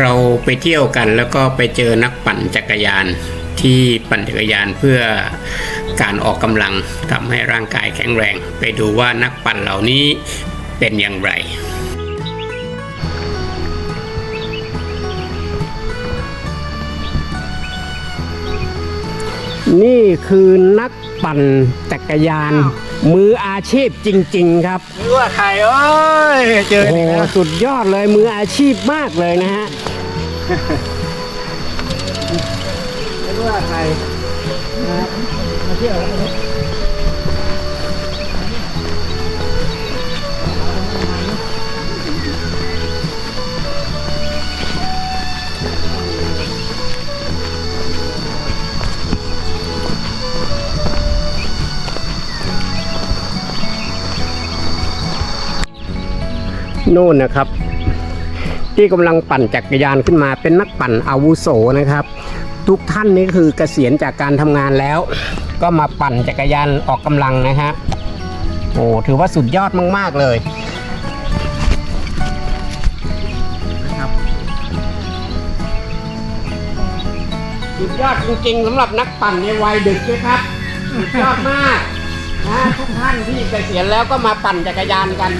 เราไปเที่ยวกันแล้วก็ไปเจอนักปั่นจักรยานที่ปั่นจักรยานเพื่อการออกกำลังทำให้ร่างกายแข็งแรง ไปดูว่านักปั่นเหล่านี้เป็นอย่างไร นี่คือนักปั่นจักรยาน มืออาชีพจริง ๆ ครับหรือว่าใครเอ้ยเจอโอ้อีกแล้วสุดยอดเลยมืออาชีพมากเลยนะฮะไม่รู้ว่าใครนะฮะมาเที่ยวแล้ว นะนู่นนะครับ ที่กำลังปั่นจักรยานขึ้นมาเป็นนักปั่นอาวุโสนะครับ ทุกท่านนี่คือเกษียณจากการทำงานแล้ว ก็มาปั่นจักรยานออกกำลังนะฮะโอ้ถือว่าสุดยอดมาก ๆ เลยสุดยอดจริงๆสำหรับนักปั่นในวัยดึกนะครับสุดยอดมาก ที่เกษียณแล้วก็มาปั่นจักรยานกัน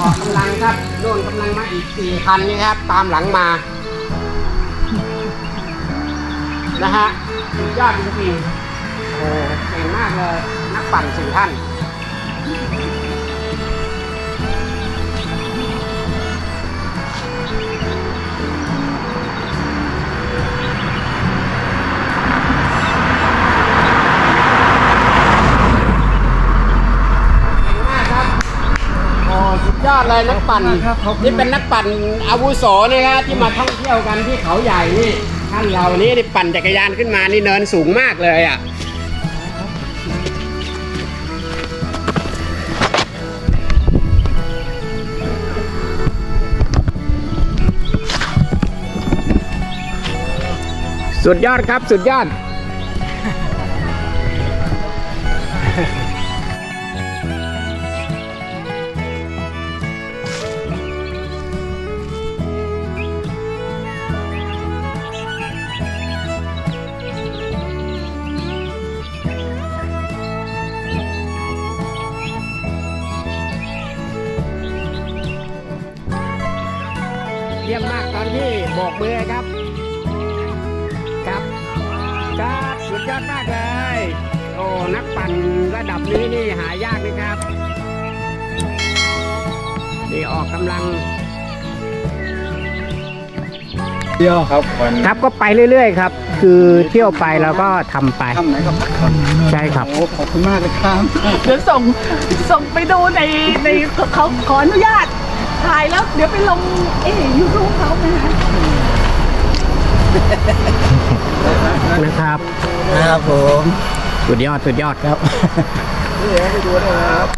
ออกกำลังครับร่นกำลังมาอีกสี่พันนี่ครับ ตามหลังมา นะฮะสุดยอดจริงๆโอ้เก่งมากเลย นักปั่นสี่ท่าน อ้สุดยอดเลยนักปั่นครับขอบคุณนี่เป็นนักปั่นอาวุโสนะครับที่มาท่องเที่ยวกันที่เขาใหญ่นี่ท่านเรานี่ได้ปั่นจักรยานขึ้นมานี่เนินสูงมากเลยอะสุดยอดครับสุดยอด เยี่ยมมากตอนที่โบอกมือครับ ครับครับสุดยอดมากเลย โอ้นักปั่นระดับนี้นี่หายากนะครับนี่ออกกำลังเที่ยวครับวันครับก็ไปเรื่อยๆครับ คือเที่ยวไปแล้วก็ทำไปทำไหนก็พักผ่อนใช่ครับ โอ้ขอบคุณมากเลยครับ เดี๋ยวส่งส่งไปดูในในเขาขออนุญาต ถ่ายแล้ว เดี๋ยวไปลงเอ๊ยูทูบเขานะคะนะครับ ครับผม สุดยอด สุดยอดครับ นี่เดี๋ยวไปดูได้ครับ